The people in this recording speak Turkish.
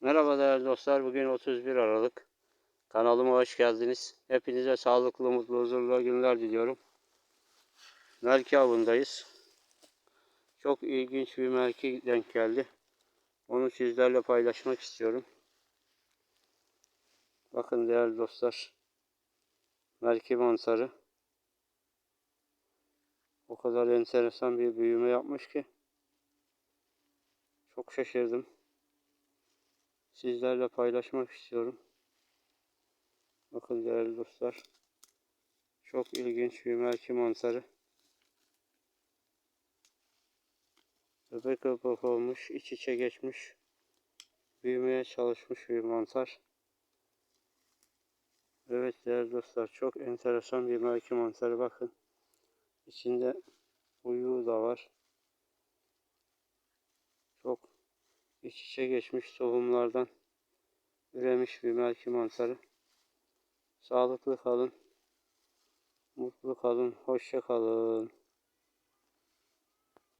Merhaba değerli dostlar. Bugün 31 Aralık. Kanalıma hoş geldiniz. Hepinize sağlıklı, mutlu, huzurlu günler diliyorum. Melki avındayız. Çok ilginç bir melki denk geldi. Onu sizlerle paylaşmak istiyorum. Bakın değerli dostlar. Melki mantarı. O kadar enteresan bir büyüme yapmış ki. Çok şaşırdım sizlerle paylaşmak istiyorum. Bakın değerli dostlar. Çok ilginç bir melki mantarı. Bebek bebek olmuş, iç içe geçmiş. Büyümeye çalışmış bir mantar. Evet değerli dostlar çok enteresan bir melki mantarı bakın. İçinde uyuğu da var. Çok iç içe geçmiş tohumlardan üremiş bir melki mantarı. Sağlıklı kalın, mutlu kalın, hoşça kalın.